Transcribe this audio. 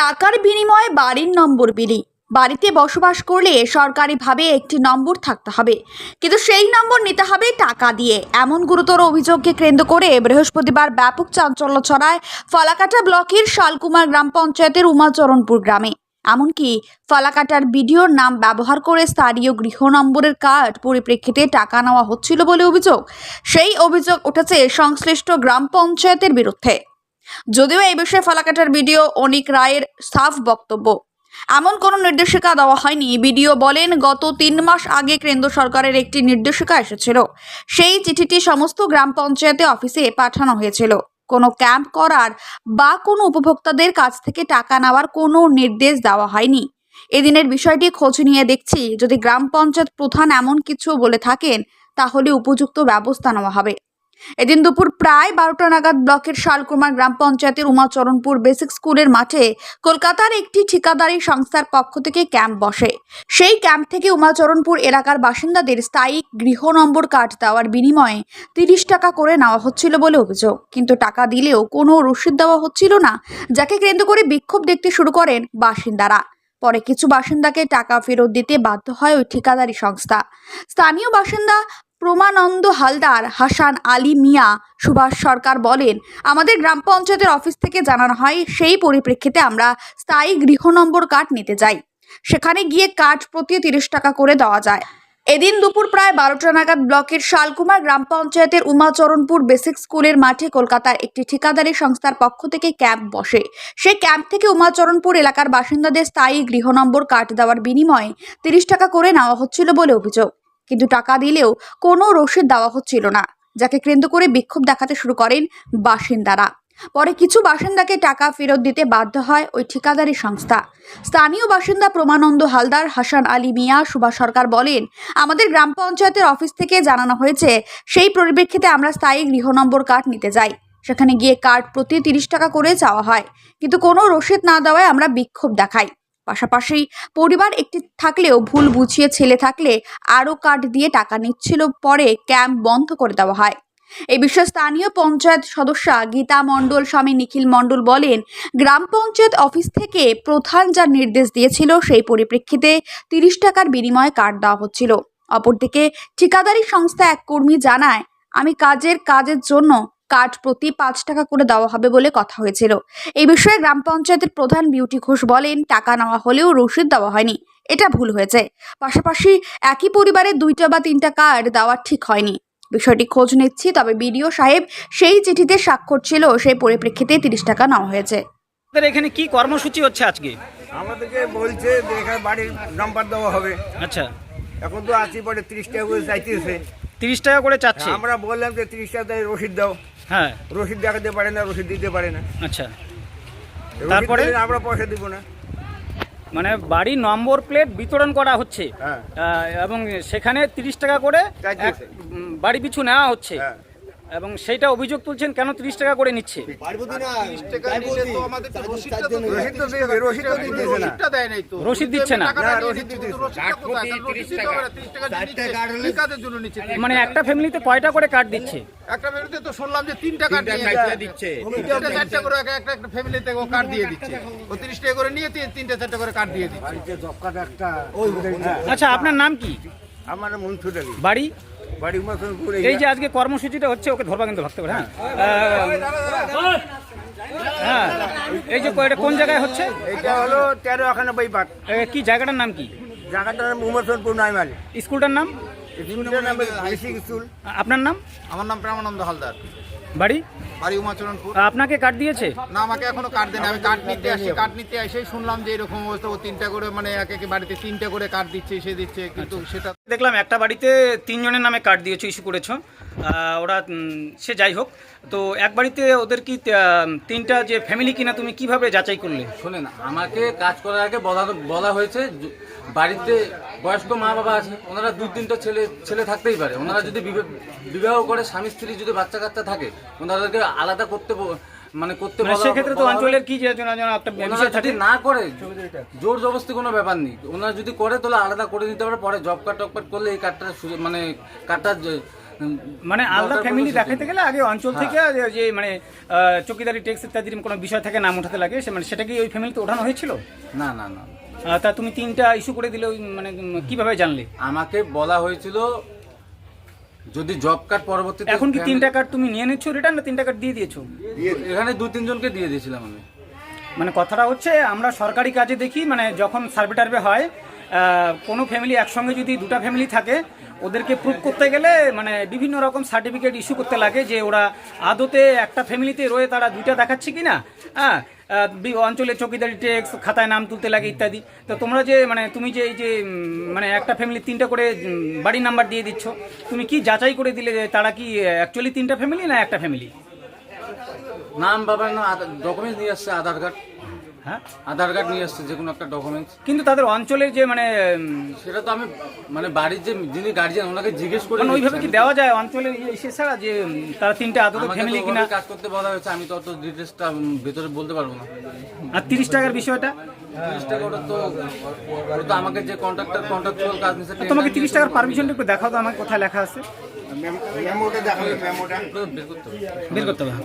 টাকার বিনিময়ে বাড়ির নম্বর বিলি। বাড়িতে বসবাস করলে সরকারিভাবে একটি নম্বর থাকতে হবে। কিন্তু সেই নম্বর নিতে হবে টাকা দিয়ে। এমন গুরুতর অভিযোগকে কেন্দ্র করে বৃহস্পতিবার ব্যাপক চাঞ্চল্য ছড়ায় ফালাকাটা ব্লকের শালকুমার গ্রাম পঞ্চায়েতের উমাচরণপুর গ্রামে। এমনকি ফালাকাটার বিডিওর নাম ব্যবহার করে স্থানীয় গৃহ নম্বরের কার্ড পরিপ্রেক্ষিতে টাকা নেওয়া হচ্ছিল বলে অভিযোগ। সেই অভিযোগ উঠেছে সংশ্লিষ্ট গ্রাম পঞ্চায়েতের বিরুদ্ধে। যদিও এই বিষয়ে ফালাকাটার ভিডিও অনিক রায়ের সাফ বক্তব্য। এমন কোনো নির্দেশিকা দেওয়া হয়নি। বিডিও বলেন, গত তিন মাস আগে কেন্দ্র সরকারের একটি নির্দেশিকা এসেছিল। সেই চিঠিটি সমস্ত গ্রাম পঞ্চায়েতে অফিসে পাঠানো হয়েছিল। কোনো ক্যাম্প করার বা কোনো উপভোক্তাদের কাছ থেকে টাকা নেওয়ার কোনো নির্দেশ দেওয়া হয়নি। এদিনের বিষয়টি খোঁজ নিয়ে দেখছি। যদি গ্রাম পঞ্চায়েত প্রধান এমন কিছু বলে থাকেন, তাহলে উপযুক্ত ব্যবস্থা নেওয়া হবে। এদিন দুপুর প্রায় বারোটা নাগাদ ব্লকের শালকুমার গ্রাম পঞ্চায়েতের উমাচরণপুর বেসিক স্কুলের মাঠে কলকাতার একটি ঠিকাদারি সংস্থার পক্ষ থেকে ক্যাম্প বসে। সেই ক্যাম্প থেকে উমাচরণপুর এলাকার বাসিন্দাদের স্থায়ী গৃহ নম্বর কার্ড দেওয়ার বিনিময়ে তিরিশ টাকা করে নেওয়া হচ্ছিল বলে অভিযোগ। কিন্তু টাকা দিলেও কোনো রসিদ দেওয়া হচ্ছিল না, যাকে কেন্দ্র করে বিক্ষোভ দেখতে শুরু করেন বাসিন্দারা। পরে কিছু বাসিন্দাকে টাকা ফেরত দিতে বাধ্য হয় ওই ঠিকাদারি সংস্থা। স্থানীয় বাসিন্দা প্রমানন্দ হালদার, হাসান আলী মিয়া, সুভাষ সরকার বলেন, আমাদের গ্রাম পঞ্চায়েতের অফিস থেকে জানানো হয়, সেই পরিপ্রেক্ষিতে আমরা স্থায়ী গৃহ নম্বর কার্ড নিতে যাই সেখানে গিয়ে কার্ড প্রতি তিরিশ টাকা করে দেওয়া যায়। এদিন দুপুর প্রায় বারোটা নাগাদ ব্লকের শালকুমার গ্রাম পঞ্চায়েতের উমাচরণপুর বেসিক স্কুলের মাঠে কলকাতার একটি ঠিকাদারি সংস্থার পক্ষ থেকে ক্যাম্প বসে। সেই ক্যাম্প থেকে উমাচরণপুর এলাকার বাসিন্দাদের স্থায়ী গৃহ নম্বর কার্ড দেওয়ার বিনিময়ে তিরিশ টাকা করে নেওয়া হচ্ছিল বলে অভিযোগ। কিন্তু টাকা দিলেও কোনো রসিদ দেওয়া হচ্ছিল না, যাকে কেন্দ্র করে বিক্ষোভ দেখাতে শুরু করেন বাসিন্দারা। পরে কিছু বাসিন্দাকে টাকা ফেরত দিতে বাধ্য হয় ওই ঠিকাদারি সংস্থা। স্থানীয় বাসিন্দা প্রমানন্দ হালদার, হাসান আলী মিয়া, সুভাষ সরকার বলেন, আমাদের গ্রাম পঞ্চায়েতের অফিস থেকে জানানো হয়েছে, সেই পরিপ্রেক্ষিতে আমরা স্থায়ী গৃহ নম্বর কার্ড নিতে যাই সেখানে গিয়ে কার্ড প্রতি তিরিশ টাকা করে চাওয়া হয়। কিন্তু কোনো রসিদ না দেওয়ায় আমরা বিক্ষোভ দেখাই। পাশাপাশি পরিবার একটি থাকলেও ভুল বুঝিয়ে ছেলে থাকলে আরও কার্ড দিয়ে টাকা নিচ্ছিল পরে ক্যাম্প বন্ধ করে দেওয়া হয়। এই বিষয়ে স্থানীয় পঞ্চায়েত সদস্যা গীতা মণ্ডল, স্বামী নিখিল মণ্ডল বলেন, গ্রাম পঞ্চায়েত অফিস থেকে প্রধান যা নির্দেশ দিয়েছিল সেই পরিপ্রেক্ষিতে তিরিশ টাকার বিনিময়ে কার্ড দেওয়া হচ্ছিল। অপরদিকে ঠিকাদারি সংস্থা এক কর্মী জানায়, আমি কাজের কাজের জন্য কার্ড প্রতি পাঁচ টাকা করে দেওয়া হবে বলে কথা হয়েছিল। এই বিষয়ে গ্রাম পঞ্চায়েতের প্রধান বিউটি ঘোষ বলেন টাকা নেওয়া হলেও রসিদ দেওয়া হয়নি। এটা ভুল হয়েছে। পাশাপাশি একই পরিবারের দুইটা বা তিনটা কার্ড দেওয়া ঠিক হয়নি। বিষয়টি খোঁজ নিচ্ছি তবে বিডিও সাহেব সেই চিঠিতে স্বাক্ষর ছিল সেই পরিপ্রেক্ষিতে তিরিশ টাকা নেওয়া হয়েছে। আপনাদের এখানে কি কর্মসূচি হচ্ছে আজকে? আমাদেরকে বলছে যে এখানে বাড়ির নাম্বার দেওয়া হবে। আচ্ছা। এখন তো আশি পরে তিরিশ টাকা করে চাইতেছে। তিরিশ টাকা করে চাচ্ছে। আমরা বললাম যে তিরিশ টাকা রসিদ দাও। হ্যাঁ রসিদ দেখাতে পারে না রসিদ দিতে পারে না আচ্ছা তারপরে? আমরা পয়সা দিব না মানে বাড়ি নম্বর প্লেট বিতরণ করা হচ্ছে হ্যাঁ। এবং সেখানে তিরিশ টাকা করে বাড়ি পিছু নেওয়া হচ্ছে হ্যাঁ। এবং সেইটা অভিযোগ তুলছেন কেন তিরিশ টাকা করে নিচ্ছে? রসিদ দিচ্ছে না। মানে একটা ফ্যামিলিতে কয়টা করে কার্ড দিচ্ছে? একটা ফ্যামিলিতে তো শুনলাম যে তিনটা কার্ড দিচ্ছে। চারটা করে একটা একটা একটা ফ্যামিলিতে ও কার্ড দিয়ে দিচ্ছে। ও তিরিশ টাকা করে নিয়ে তিন- তিনটা চারটা করে কার্ড দিয়ে দিচ্ছে। আচ্ছা আপনার নাম কি? আমার মনসুর আলী। বাড়ি? এই যে আজকে কর্মসূচিটা হচ্ছে ওকে ধরবা কিন্তু ভাবতে পারে হ্যাঁ? আহ, হ্যাঁ এই যে এটা কোন জায়গায় হচ্ছে? এটা হলো তেরো একানব্বই পাট কি জায়গাটার নাম কি? জায়গাটার নাম উমাসনপুর নাইমাল স্কুলটার নাম? স্কুলটার নাম স্কুল। আপনার নাম? আমার নাম প্রেমানন্দ হালদার। বাড়ি? বাড়ি উমাচরণপুর। আপনাকে কার্ড দিয়েছে? না আমাকে এখনও কার্ড দেয়নি। আমি কার্ড নিতে আসি কার্ড নিতে এসেই শুনলাম যে এরকম অবস্থা ও তিনটা করে মানে এক এক বাড়িতে তিনটা করে কার্ড দিচ্ছে সে দিচ্ছে কিন্তু সেটা দেখলাম একটা বাড়িতে তিনজনের নামে কার্ড দিয়েছ ইস্যু করেছ। ওরা সে যাই হোক তো এক বাড়িতে ওদের কি তিনটা যে ফ্যামিলি কিনা তুমি কীভাবে যাচাই করলে? শোনেন আমাকে কাজ করার আগে বলা বলা হয়েছে বাড়িতে বয়স্ক মা বাবা আছে ওনারা দুই তিনটা ছেলে ছেলে থাকতেই পারে। ওনারা যদি বিবে- বিবাহ করে স্বামী স্ত্রী যদি বাচ্চা কাচ্চা থাকে ওনাদেরকে আলাদা করতে মানে করতে মানে সেক্ষেত্রে তো অঞ্চলের কি যদি না করে জোর জবরদস্তি কোনো ব্যাপার নেই। ওনারা যদি করে তাহলে আলাদা করে দিতে পারে। পরে জব কার্ড টব কার্ড করলে এই কার্ডটা মানে কার্ডটা মানে আলাদা ফ্যামিলি দেখাতে গেলে আগে অঞ্চল হ্যাঁ। থেকে যে- যে মানে চকিদারি ট্যাক্স ইত্যাদির কোনো বিষয় থেকে নাম উঠাতে লাগে সে মানে সেটা কি ওই ফ্যামিলিতে ওঠানো হয়েছিল? না না না। তা তুমি তিনটা ইস্যু করে দিলে মানে কীভাবে জানলে? আমাকে বলা হয়েছিল যদি জব কার্ড পরবর্তীতে এখন কি তিনটা কার্ড তুমি নিয়ে নিচ্ছ রিটার্ন না তিনটা কার্ড দিয়ে দিয়েছ? এখানে দু তিনজনকে দিয়ে দিয়েছিলাম আমি। মানে কথাটা হচ্ছে আমরা সরকারি কাজে দেখি মানে যখন সার্ভে টার্ভে হয় কোনো ফ্যামিলি একসঙ্গে যদি দুটা ফ্যামিলি থাকে ওদেরকে প্রুভ করতে গেলে মানে বিভিন্ন রকম সার্টিফিকেট ইস্যু করতে লাগে যে ওরা আদতে একটা ফ্যামিলিতে রয়ে তারা দুইটা দেখাচ্ছে কি না হ্যাঁ? অঞ্চলে চকিদারি টেক্স খাতায় নাম তুলতে লাগে ইত্যাদি। তো তোমরা যে মানে তুমি যে, এই যে মানে একটা ফ্যামিলি তিনটা করে বাড়ি নাম্বার দিয়ে দিচ্ছ, তুমি কি যাচাই করে দিলে যে তারা কি অ্যাকচুয়ালি তিনটা ফ্যামিলি না একটা ফ্যামিলি নাম, বাবার ডকুমেন্টস নিয়ে আসছে, আধার কার্ড হ্যাঁ? আধার কার্ড নিয়ে আসছে যে কোনো একটা ডকুমেন্টস কিন্তু তাদের অঞ্চলের যে মানে সেটা তো আমি মানে বাড়ির যে যিনি গার্জিয়ান ওনাকে জিজ্ঞেস করে মানে ওইভাবে কি দেওয়া যায় অঞ্চলের এসে ছাড়া যে তারা তিনটা আদত ফ্যামিলি কিনা? কাজ করতে বলা হয়েছে আমি তো অত ডিটেলসটা ভেতরে বলতে পারব না। আর তিরিশ টাকার বিষয়টা? তিরিশ টাকা ওটা তো ওটা তো আমাকে যে কন্ট্রাক্টর কন্ট্রাকচুয়াল কাজ তোমাকে তিরিশ টাকার পারমিশনটা একটু দেখাও তো আমাকে কোথায় লেখা আছে। মেমোটা দেখাবে মেমোটা বের করতে হবে। বের করতে হবে